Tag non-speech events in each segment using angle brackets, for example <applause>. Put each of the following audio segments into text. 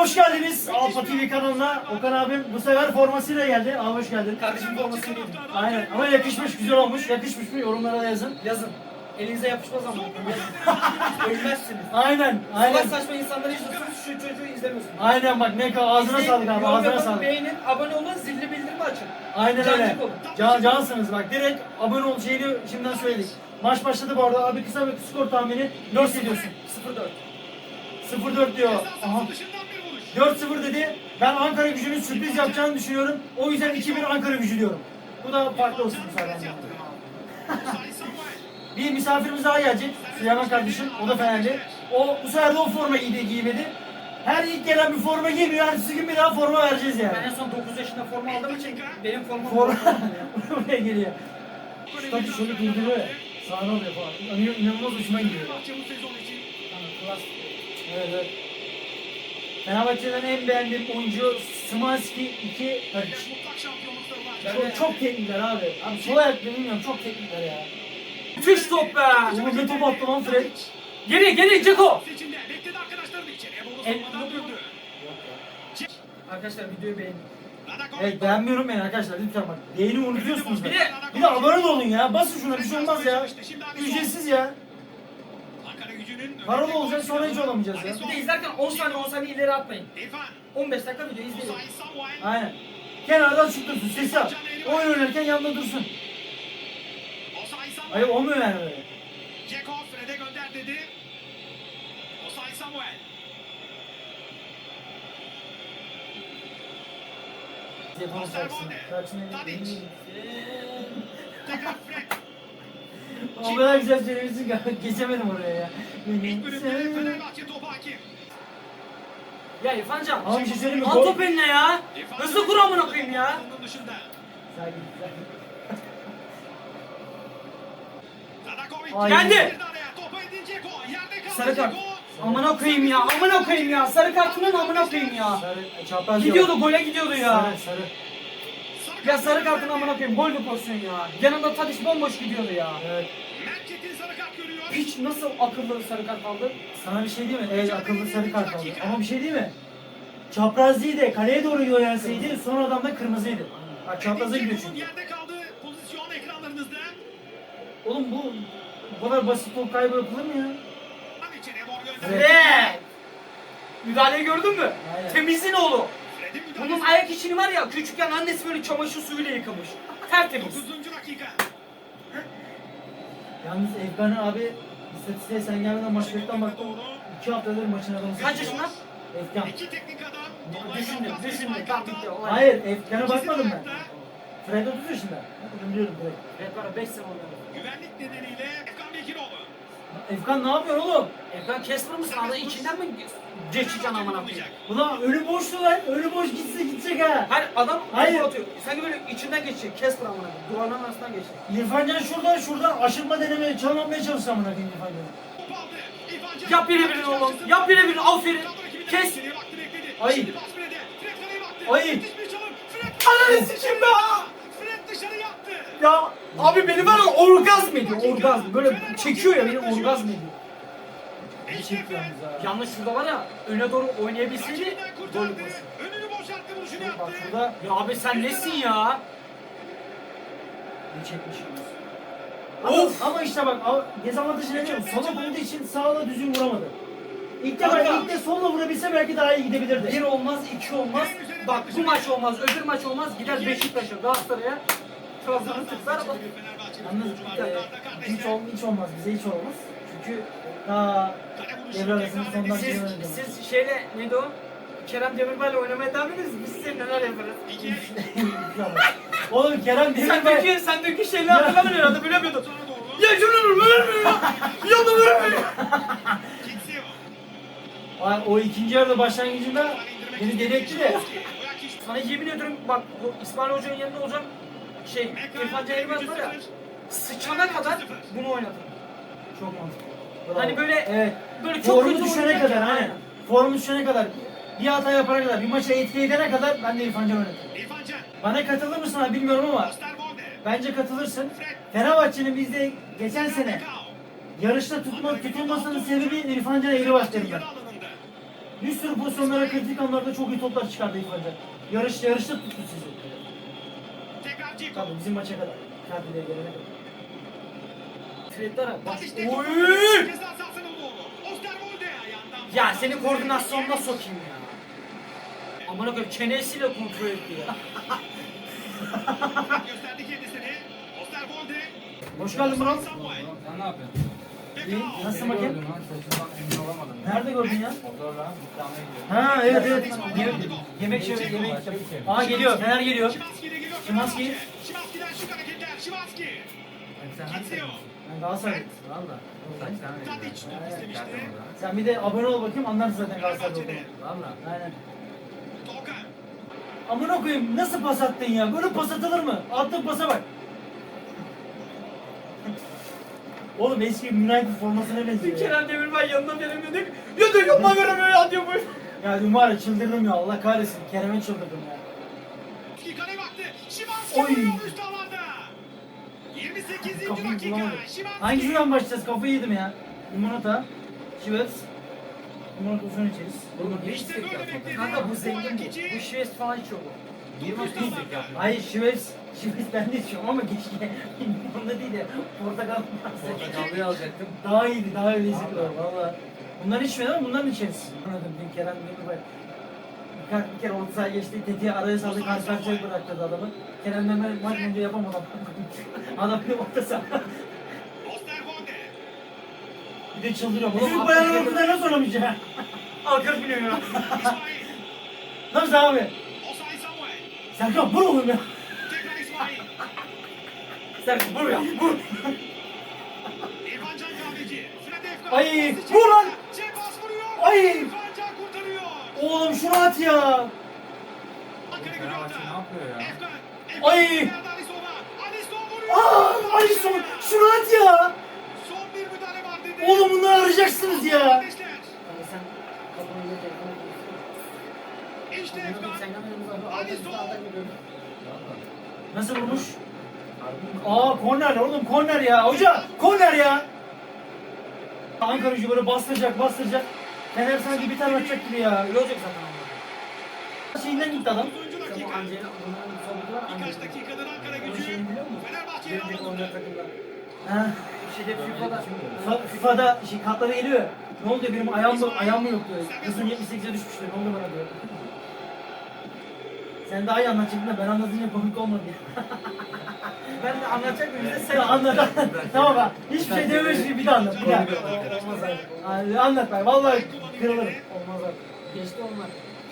hoş geldiniz Alfa TV kanalına. Okan abim bu sefer formasıyla geldi. Abi hoş geldin. Kardeşim giydim. Aynen ama yakışmış, güzel olmuş. Yakışmış mı? Yorumlara da yazın. Yazın. Elinize yapışmaz ama. Ölmezsiniz. <laughs> Aynen, Aynen. aynen. saçma insanları izliyorsunuz, şu çocuğu izlemiyorsunuz. Aynen bak ne kadar ağzına İzleyin, sağlık abi, yorum ağzına yapın, sağlık. Beğenin, abone olun, zilli bildirimi açın. Aynen Cancık öyle. olun. Can, cansınız bak direkt abone ol şeyini şimdiden söyledik. Maç başladı bu arada. Abi kısa bir skor tahmini. Ne hissediyorsun? 0-4. 0-4 diyor. Aha. 4-0 dedi. Ben Ankara gücünün sürpriz yapacağını düşünüyorum. O yüzden 2-1 Ankara gücü diyorum. Bu da farklı olsun bu sefer. <laughs> Bir misafirimiz daha gelecek. Süleyman kardeşim. O da Fenerli. O bu sefer de o forma giydi, giymedi. Her ilk gelen bir forma giymiyor. Ertesi gün bir daha forma vereceğiz yani. Ben en son 9 yaşında forma aldığım için benim formam Forma buraya <laughs> geliyor. Şu tabii şöyle durduruyor ya. Sahne oluyor falan. İnan- İnanılmaz hoşuma gidiyor. Klas. Evet evet. Fenerbahçe'den en beğendiğim oyuncu Szymanski 2 Tadic. Çok, çok teknikler abi. Abi sol ayaklı bilmiyorum çok teknikler ya. Müthiş top be. Oğlum ne top attı lan Fred. Geri geri Ceko. Arkadaşlar videoyu beğenin. Evet beğenmiyorum ben arkadaşlar lütfen bak. Beğeni unutuyorsunuz. Bir Bir de- de, bir de abone olun ya. Basın şuna bir şey olmaz ya. Ücretsiz ya. Paralı olacak sonra hiç olamayacağız ya. Bir de izlerken 10 saniye 10 saniye ileri atmayın. 15 dakika video izleyin. Aynen. Kenardan şut dursun. Sesi al. Oyun oynarken yanında dursun. Hayır o mu yani böyle? Ceko Fred'e gönder dedi. Osay Samuel. Şarkısını. Şarkısını Tadic. Tekrar Fred. O kadar güzel söylemişsin ki <laughs> geçemedim oraya ya. İlk bölümde Fenerbahçe topu hakim. Ya İrfancan. Ama bir şey söyleyeyim mi? Al Gol- top eline ya. Hızlı kur amına koyayım ya. Onun dışında. Sakin, sakin. <laughs> Geldi. Sarı kart. Amına koyayım ya. Amına koyayım ya. Sarı kartının amına koyayım ya. Sarı, Gidiyordu gole gidiyordu ya. Sarı, sarı. Ya sarı kartın amına koyayım. Gol bir pozisyon ya. Yanında Tadiç bomboş gidiyordu ya. Evet. Merket'in sarı kart görüyor. Piç nasıl akıllı sarı kart aldı? Sana bir şey değil mi? Evet akıllı sarı kart aldı. Ama bir şey değil mi? Çapraz değil de kaleye doğru yönelseydi son adam da kırmızıydı. Bak çapraza gidiyor çünkü. Yerde kaldı. Pozisyon ekranlarınızda. Oğlum bu bu kadar basit top kaybı yapılır mı ya? Gönderdi. Fred! Müdahaleyi gördün mü? Aynen. Temizin oğlu. Bunun ayak içini var ya küçükken annesi böyle çamaşır suyuyla yıkamış. Tertemiz. 9. dakika. Yalnız Efkan abi istatistiğe sen gelmeden maç bekten baktım. İki haftadır maçın adamı. Kaç yaşında? Efkan. İki teknik adam. Düşündüm, düşündüm. Tamam bitti. olay. Hayır Efkan'a bakmadım ben. Fred 30 yaşında. Bunu biliyorum direkt. Red var 5 sene oynadı. Güvenlik nedeniyle Efkan Bekiroğlu. Efkan ne yapıyor oğlum? Efkan Casper mısın? Ağzı içinden mi geçeceksin amına koyayım? Ulan ölü boştu lan. Ölü boş gitse gidecek ha. Hayır adam Hayır. Hayır. atıyor. Sanki böyle içinden geçecek. Casper amına koyayım. Duvarların arasından geçecek. İrfan Can şuradan şuradan aşırma denemeye çalmamaya çalıştı amına koyayım İrfan Can. Yap birebir oğlum. Yap birebir. Aferin. Kaldır rakibini. Kes. Ay. Ay. Ananı sikeyim be. Ya abi beni var ya orgazm ediyor. Orgazm. Böyle çekiyor ya beni orgazm ediyor. İşte Fred. Yalnız şurada var ya öne doğru oynayabilseydi gol. Önünü boşalttı vuruşunu Bak yaptı. şurada Ya abi sen nesin ya? ne çekmişim. Of! Ama, ama işte bak ama dezavantajı ne biliyor musun? Sola vurduğu için sağla düzgün vuramadı. İlk de, Kanka. ilk de solla vurabilse belki daha iyi gidebilirdi. Bir olmaz, iki olmaz. Bak bu maç olmaz, öbür maç olmaz. Gider Beşiktaş'a, Galatasaray'a. Trabzon'u tıklar. bak. Yalnız e, hiç, ol, hiç olmaz bize hiç olmaz. Çünkü daha devre arasının sondan Siz, oynayacağız. siz şeyle neydi o? Kerem Demirbay'la oynamaya devam ederiz. Biz senin neler yaparız. <laughs> Oğlum Kerem Sen Demirbay dünkü, sen dünkü şeyleri hatırlamıyorsun herhalde bilemiyordun. Ya şunu vurma vermiyor ya. Ya da vermiyor. Ay, o ikinci yarıda başlangıcında beni deli etti de Sana yemin ediyorum bak bu İsmail Hoca'nın yanında olacağım. Şey, İrfan Can Eğilmez var ya. Sıçana kadar bunu oynatır. çok mantıklı. Bravo. Hani böyle- evet. Böyle çok Formu kötü düşene kadar aynen. Formu düşene kadar bir hata yapana kadar bir maça etki edene kadar ben de İrfan Can oynatırım. Bana katılır mısın abi bilmiyorum ama bence katılırsın. Fenerbahçe'nin bizde geçen sene yarışta tutma, tutulmasının sebebi İrfan Can Eğribaş derim ben. Bir sürü pozisyonlara kritik anlarda çok iyi toplar çıkardı İrfan Can. Yarış, yarışta tuttu sizi. Tabii bizim maça kadar. Kardilere gelene kadar. Fred'lere bak. Tadiş'te Oy! Ya senin koordinasyonuna sokayım ya. Aman koyayım çenesiyle kontrol etti ya. Gösterdi kendisini. Osterwolde. Hoş geldin Murat. Sen ne yapıyorsun? İyi. Nasıl Seni bakayım? gördüm lan, saçından emin olamadım. Nerede gördün ya? Ha evet evet. Ye- yemek şey yemek. Aa geliyor. Fener geliyor. Şimanski. Şimanski. Sen hangi. Ben Galatasaraylıyım. Valla. Sen bir de abone ol bakayım anlarsın zaten Galatasaray'da Fenerbahçe'de. olduğunu. Valla. Aynen. Amına koyayım nasıl pas attın ya? Böyle pas atılır mı? Attığın pasa bak. <laughs> Oğlum eski United formasına benziyor. ya. Kerem Demirben yanına veremedik. Ya da yanına veremiyor ya diyor bu. Ya dün var ya çıldırdım ya Allah kahretsin. Kerem'e çıldırdım ya. Kaleye baktı. Oy. vuruyor üst alanda. 28. Kafayı bulamadım. Hangisinden başlayacağız? Kafayı yedim ya. Limonata, Chivets, limonata uzun içeriz. Oğlum ne İşte istek böyle yapmadın? bekledi. Kanka bu zengin bu. Bu şivest falan içiyor bu. Niye Üst başka alanda. istek yapmadın? Hayır Chivets, Chivets ben de içiyorum ama keşke <laughs> limonata değil de portakal Portakalıyı alacaktım. Daha iyiydi, daha lezzetli var valla. Bunları içmedim ama bunların içeriz. Anladım, dün Kerem beni Birkaç bir kere orta sahaya geçti, tetiğe araya saldı, karşı karşıya bıraktırdı adamı. Kerem Demir maç boyunca yapamadı. <laughs> Adam bir orta saha. Bir de çıldırıyor. Bizim yapıyor. ortada nasıl oynamayacak? Alkır biniyor ya. <laughs> Nasıl abi? Serkan vur oğlum ya. <laughs> Sen vur ya vur. Ay, vur lan! Ay! Oğlum şunu at ya. Fenerbahçe ne yapıyor ya? Ay! Aa, Alisson şunu at ya. Son bir müdahale var dedi. Oğlum bunları arayacaksınız ya. İşte. Nasıl vurmuş? Aa korner oğlum korner ya. Hoca korner ya. Ankara gücü böyle bastıracak bastıracak. Fener sanki bir tane atacak gibi ya. Öyle olacak zaten ama. Şeyinden gitti adam. 9. Sen dakika. Birkaç dakikadır Ankara Gücü. Fenerbahçe'ye alındı. onlar. Ha. Şeyde FIFA'da. Fa- FIFA'da şey kartları geliyor. Ne oldu benim ayağım mı ayağım mı yok diyor. Kızım 78'e düşmüştü. Ne oldu bana diyor. Sen daha iyi anlatacaktın da ben anlatınca komik olmadı ya. <laughs> Ben de anlatacak mıyım? Bir de Sen anlat. <laughs> tamam bak. Hiçbir şey dememiş gibi bir daha anlat. Bir daha. Olmaz abi. Anlat bak. Vallahi kırılırım. Olmaz abi. Geçti onlar.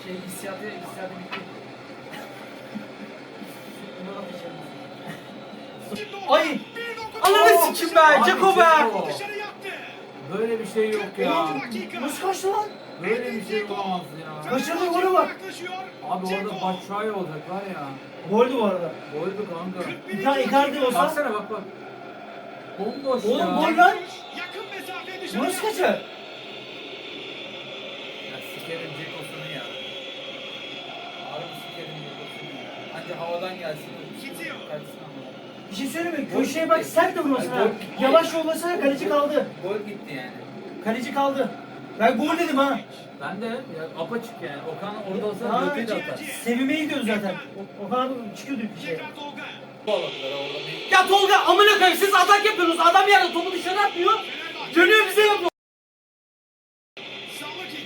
Şey hissiyatı, hissiyatı bitti. <laughs> Ay! Ananı sikim be! Ceko be! Böyle bir şey yok ya. 41. dakika. Nasıl kaçtı lan? Böyle bir şey olamaz ya. Kaçırdı golü bak. Abi orada. Batshuayi olacak var ya. Goldü bu arada. Goldü kanka. 41. Icardi- olsa- Baksana bak bak. Bomboş Oğlum, ya. gol lan. Yakın mesafe dışarı nasıl kaçar? Ya sikerim Cekos'unu ya. Harbi sikerim Cekos'unu ya. Anca havadan gelsin. Gidiyor. Kaçsın ama. Bir şey söyleyeyim mi? Köşeye bak sert de vurmasın ha. Yavaş yollasana kaleci kaldı. Gol gitti yani. Kaleci kaldı. Ben gol dedim ha. Ben de ya apaçık yani. Okan orada olsa Ha. götüyle atar. Sevime gidiyordu zaten. O, o kadar çıkıyordu bir şey. Ya Tolga amına koyayım siz atak yapıyorsunuz. Adam yerde topu dışarı atmıyor. Dönüyor bize yapıyor.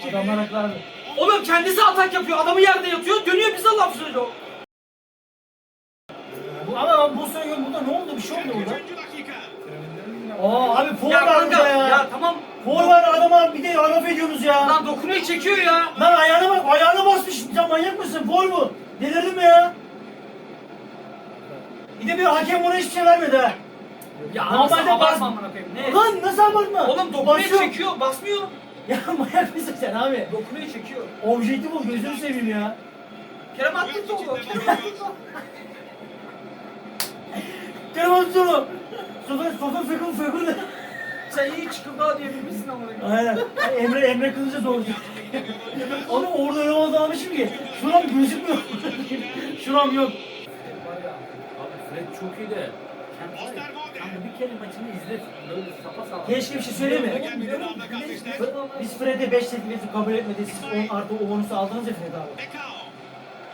Adamlar haklardı. Oğlum kendisi atak yapıyor. Adamı yerde yatıyor. Dönüyor bize laf söylüyor. Bu, ama bu sene burada ne oldu? Bir şey oldu burada. 43. dakika. Aa abi foul Ya var kanka burada ya. ya tamam. Foul var adama bir de laf ediyorsunuz ya. Lan dokunuyor çekiyor ya. Lan ayağına bak, ayağına basmış. Sen manyak mısın? Foul bu. Delirdin mi ya? Bir de bir hakem ona hiçbir şey vermedi ha. Ya Normalde Normalde bas- amına koyayım. Ne? Lan nasıl abartma? Oğlum dokunuyor Basıyor. çekiyor. Basmıyor. Ya <laughs> manyak mısın sen abi? Dokunuyor çekiyor. Objektif ol gözünü seveyim ya. Kerem attı topu. Kerem attı topu. Kerem at şunu. Sofa sofa fıkır de. Sen iyi çıkıldı diyebilmişsin amına koyayım. Aynen. Ay, Emre Emre Kılıç'a sordu. Oğlum orada oldu almışım ki. Şuram gözükmüyor. Şuram yok. Abi Fred çok iyi de Kanka bir kere maçını izle. Böyle sapa sağlam. Keşke bir şey söyleyeyim mi? Biz Fred'e 5 teklifi kabul etmedi. Siz 10 artı o bonusu aldınız ya Fred abi.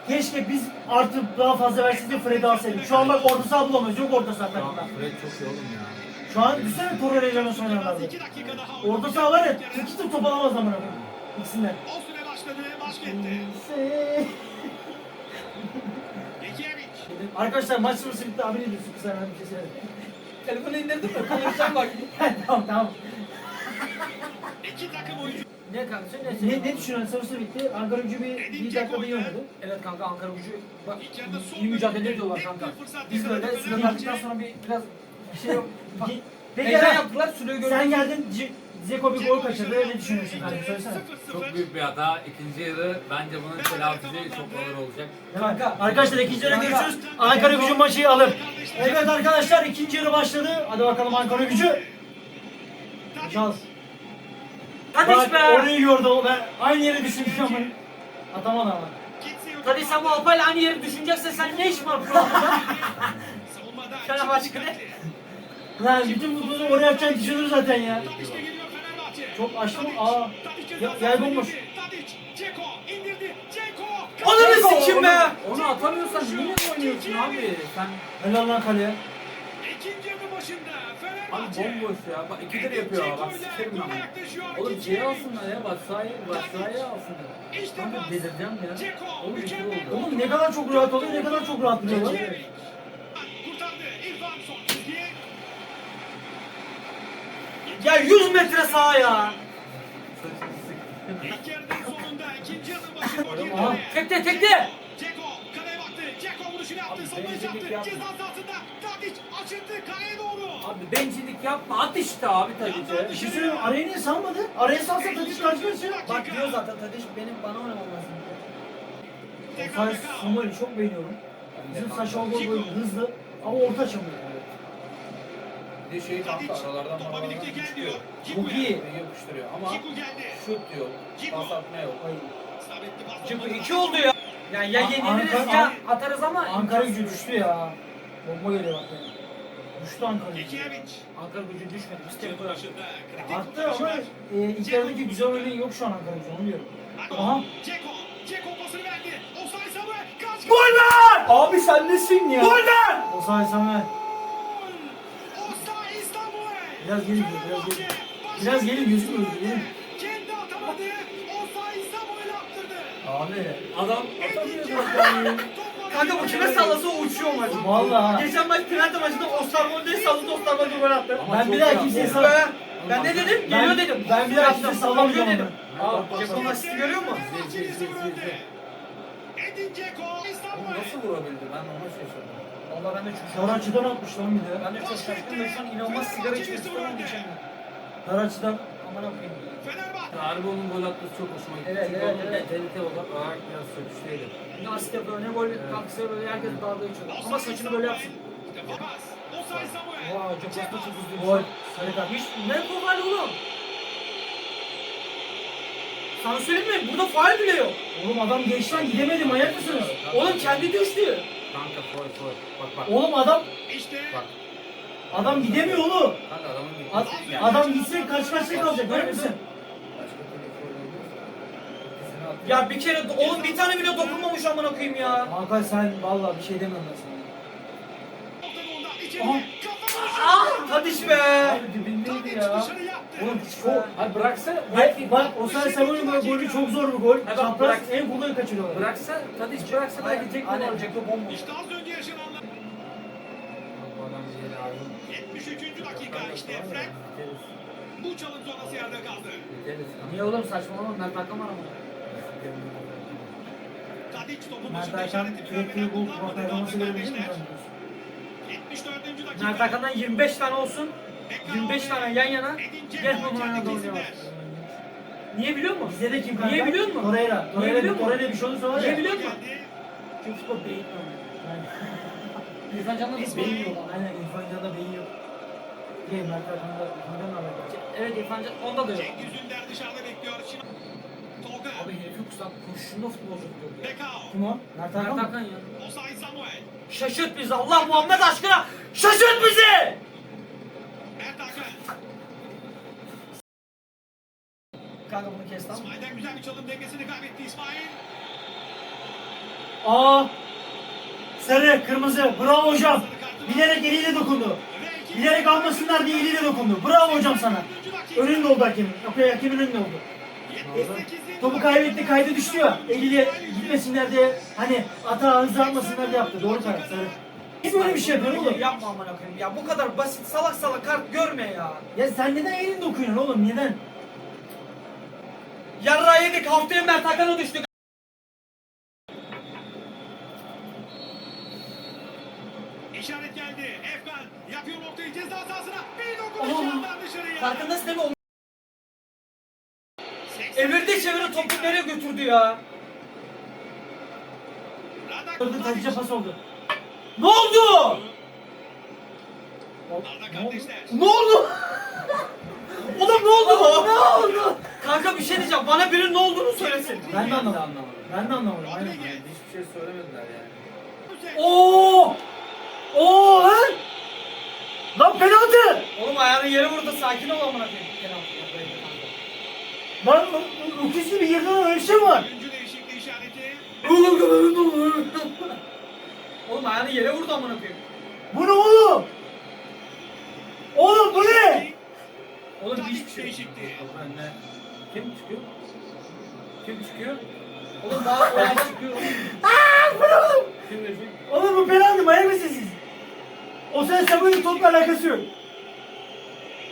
Keşke biz artı daha fazla verseydik de Fred'i alsaydık. Şu an bak orta saha bulamıyoruz. Yok orta saha takımda. Fred çok iyi oğlum ya. Şu an düşünsene Torreira ile Jonas oynuyorlardı. Orta saha var ya iki top top alamaz amına koyayım. İkisinden. O süre başladı. Maç gitti. Gekiyevic. Arkadaşlar maç sırası bitti. Abi ne diyorsun? Kısa hemen bir şey söyle. <laughs> Telefonu indirdim mi? Konuşacağım bak. <laughs> tamam tamam. İki takım oyuncu. Ne kanka sen ne Ne, ne düşünüyorsun? Sırası bitti. Ankara gücü bir, bir dakikada iyi oynadı. Evet kanka Ankara gücü bak iyi mücadele ediyorlar kanka. bir fırsat Biz böyle kaldıktan sonra bir biraz bir şey yok. Bak, Peki Heyecan Eren, yaptılar süreyi gördük. sen geldin C- Zeko bir gol kaçırdı. Ne düşünüyorsun kardeşim? Söylesene. Çok büyük bir hata. İkinci yarı bence bunun telafisi çok ağır olacak. Kanka. Arkadaşlar ikinci yarı görüşürüz. Ankara gücü maçı alır. Evet arkadaşlar ikinci yarı başladı. Hadi bakalım Ankara gücü. Hadi Bak, be. Orayı gördü o. Ben aynı yere düşündüm ama. Atamadı ama. Hadi sen bu Alpay'la aynı yeri düşüneceksen sen ne iş var burada? <laughs> Savunmada Fenerbahçe Lan bütün futbolu oraya atacağını düşünür zaten ya. Çok açtım. Tadiç, Aa. Ya- ceza yay sahasına bomboş. girdi. Tadiç, Ceko indirdi. Ceko. Ananı sikim be. Onu atamıyorsan niye oynuyorsun abi? Sen Helal lan kaleye. İkinci yarı başında abi Fenerbahçe. bomboş ya. Bak ikidir yapıyor ha. Bak sikerim ben. Oğlum geri alsınlar ya. Bak sahaya, bak sahaya alsınlar. İşte Kanka pas. delireceğim ya. Ceko Oğlum ikili mükemmel. oldu. Oğlum ne kadar çok rahat oluyor, ne kadar çok rahat. Gekiyevic. Kurtardı. Ya 100 metre sağa ya. İlk yarının sonunda ikinci yarının başında girdi. Aha. araya. Tekte tekte. Ceko kaleye baktı. Ceko vuruşunu yaptı. Abi, bencillik yaptı. yapma. Ceza sahasında. Tadiç açıldı kaleye doğru. Abi bencillik yapma. At işte abi Tadic'e. Bir şey söyleyeyim? Araya niye salmadı? Araya salsa Tadiç kaç kaçıyor? Bak diyor zaten Tadiş benim bana oynamam lazım. Tekrar Ofans. Samuel'i çok beğeniyorum. Bizim Saşa Ogol böyle hızlı ama orta açamıyor. Bir de şey kanka aralardan topa birlikte gel diyor. Çok iyi. Yapıştırıyor ama Ciku geldi. şut yok. Pas atma yok. İsabetli pas olmadı. 2 oldu ya. Yani ya An- yeniliriz Ankara- ya atarız ama. Ankara gücü düştü ya. Bomba geliyor bak yani. Düştü Ankara gücü. Gekiyevic. Ankara gücü düşmedi. Biz Maçın tempo yaptık. başında kritik Attı ama kurtarışlar. e, ilk yarıdaki güzel oyunu yok şu an Ankara gücü onu diyorum. Aha. Ceko. Ceko pasını verdi. Osay Samuel. Kaç! Abi sen nesin ya? Gol ver! O Biraz gelin, biraz gelin. Biraz gelin, gözükmüyor, gelin. Kendi atamadı. Osay İstanbul'u attırdı. Abi. Adam Kanka bu kime sallasa o uçuyor maç. Vallahi. Geçen maç penaltı maçında Osterwold'e salladı Osterwold gol attı. Ama Ben bir daha kimseye yaptı. sal... Be. Ben ne dedim? Ben- Geliyor dedim. ben bir daha kimseye sallamayacağım Geliyor dedim. Aa, Ceko'nun asisti görüyor musun? Edin Ceko. Nasıl vurabildi? Ben ona şaşırdım. Valla ben de çok Karaçı'dan atmış lan bir de. Ben de çok şaşkınım. Ben şu an inanılmaz sigara içmek istiyorum geçemiyorum. Karaçı'dan Aman akıyım. Fenerbahçe. Harbi onun gol atması çok hoşuma gitti. Evet, Çünkü evet, onun evet. mentalite olarak biraz söküşteydi. Asist yapıyor ne gol kalksa böyle herkes dalga geçiyor. Ama saçını böyle yapsın. Vay çok hasta çok hızlı. Gol. Sarı kart. Hiç ne faal oğlum? Sana söyleyeyim mi? Burada faal bile yok. Oğlum adam geçten gidemedi manyak mısınız? Oğlum kendi düştü. Kanka foy foy. Bak bak. Oğlum adam İşte Bak. adam gidemiyor oğlum. Kanka adamın. Ad- Yani adam gitse karşı karşıya kalacak görüyor musun? Başka türlü foul olmaz. İkisini attı. Ya bir kere oğlum bir tane bile dokunmamış amına koyayım ya. Hakan sen vallahi bir şey demiyorum ben sana. Kafa vuruşu. Ah Tadiş be. Abi dibindeydi ya. Oğlum çok... Hayır bıraksa belki bak o sen Samuel'in golü çok zor bir gol. bak, Çapraz bırak. en kolay kaçırıyorlar. bıraksa Tadiç bıraksa belki tek gol olacak. Ceko bomboş. İşte az önce yaşananlar. Bu adam bir yere lazım. 73. dakika işte. Biteriz. Bu çalım sonrası yerde kaldı. Biteriz. Niye oğlum saçmalama Mert Hakan var ama. Tadiç topun Mert başında Hakan işaretini sürekli vermeden bu kullanmadı. performansı Aldı verebilir mi? kardeşler. 74. dakika. Mert Hakan'dan 25 tane olsun. Beckham 25 ve tane yan yana. Kendi oynayalım. kesinler. Niye biliyor musun? Bizde de kim kanka? Niye biliyor musun? Torreira. Niye Torreira, biliyor musun? Torreira bir şey olursa var ya. Niye biliyor musun? Çünkü futbol beyin oynuyor. <laughs> İrfan Can'da da beyin yok. Aynen İrfan Can'da beyin yok. Değil Mert Hakan'da alakalı. Evet İrfan Can onda da yok. Cengiz Ünder dışarıda bekliyor. Şimdi Tolga. Abi herifi kusam kurşunlu futbolcu diyor ya. Bekao. Kim o? Mert Hakan Mert mı? Hakan ya. Osay Samuel. Şaşırt bizi Allah Muhammed aşkına. Şaşırt bizi. Kanka bunu kes mı? İsmail'den güzel bir çalım dengesini kaybetti İsmail. Aa! Sarı, kırmızı. Bravo hocam. Bilerek eliyle dokundu. Bilerek almasınlar diye eliyle dokundu. Bravo hocam sana. Önünde oldu hakemin. Okey hakemin önünde oldu. 78'in Topu kaybetti, kaydı düştü ya. Eliyle gitmesinler diye hani hata hızlı atmasınlar diye yaptı. Doğru karar. Sarı. Kim böyle bir şey yapıyor oğlum? Yapma amına koyayım ya bu kadar basit salak salak kart görme ya. Ya sen neden elini dokunuyorsun oğlum? Neden? Yarra yedik haftaya Mert Hakan'a düştük. İşaret geldi. Efkan yapıyor ortayı ceza sahasına. Bir dokunuş Oğlum, yandan dışarıya. Farkındasın değil mi? O 80 Evirdi çeviri topu nereye götürdü ya? Radak Orada taçça pas oldu. Ne oldu? Ne oldu? Oğlum ne oldu? ne oldu? Kanka bir şey diyeceğim. Bana birinin ne olduğunu söylesin. Ben de anlamadım. anlamadım. Ben de anlamadım. Aynen. Rodriguez. Hiçbir şey söylemediler yani. Oo! Oo lan! Lan penaltı! Oğlum ayağını yere vurdu. Sakin ol amına koyayım. Lan öküz gibi yerden öyle bir şey var? Oyuncu değişikliği işareti. Oğlum ayağını yere vurdu amına koyayım. Bu ne oğlum? Oğlum bu ne? Oğlum hiçbir şey. yok. değişikliği. Anne. Kim çıkıyor? Kim çıkıyor? Oğlum daha olay çıkıyor. Kim verecek? Oğlum bu penaltı manyak mısınız siz? O sen Samuel'in topla alakası yok.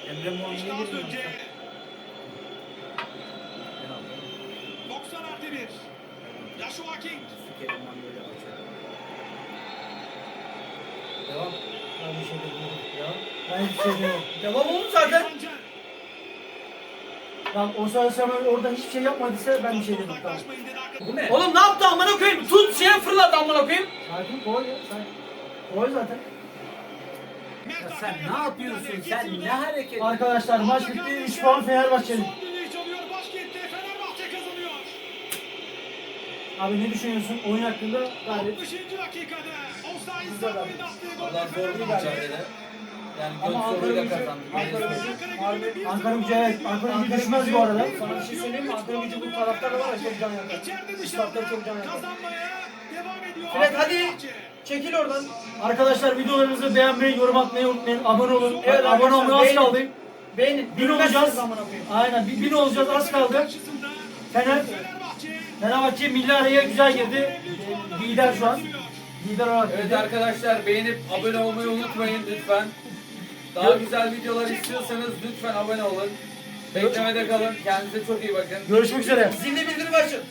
Emre Mor İşte niye az önce 90 artı 1. Joshua King. Sikerim ben böyle Devam. Ben bir şey demiyorum. Ya. Ben hiçbir şey demiyorum. <laughs> Devam oğlum zaten. Lan o sen Samuel orada hiçbir şey yapmadıysa ben bir şey demiyorum. Tamam. Bu ne? Oğlum ne yaptı amına koyayım? Tut şeye fırladı amına koyayım. Sakin gol ya. Sakin. Gol zaten. Ya sen ne yapıyorsun? Sen ne hareket? Arkadaşlar maç bitti. 3 kardeşler puan Fenerbahçe'nin. Abi ne düşünüyorsun oyun hakkında? Gayet 60. dakikada abi. Samuel'in attığı golle Fenerbahçe. Yani Ama Ankara gücü-. Ankara gücü- Ankara gücü evet. Ankara gücü düşmez bu arada. Sana bir şey söyleyeyim mi? Ankara gücü bu taraftarı var ya çok can yakar. Dışarıda çok can yakar. kazanmaya devam ediyor. Fred hadi. Çekil oradan. Arkadaşlar videolarımızı beğenmeyi, yorum atmayı unutmayın. Abone olun. Evet abone olmaya az kaldı. Beğenin. Bin olacağız. Aynen bin, olacağız az kaldı. Fener, Fenerbahçe milli araya güzel girdi. Ee, Lider şu an. Lider olarak Evet lider. arkadaşlar beğenip abone olmayı unutmayın lütfen. Daha güzel videolar istiyorsanız lütfen abone olun. Beklemede kalın. Kendinize çok iyi bakın. Görüşmek üzere. Zilli bildirim açın.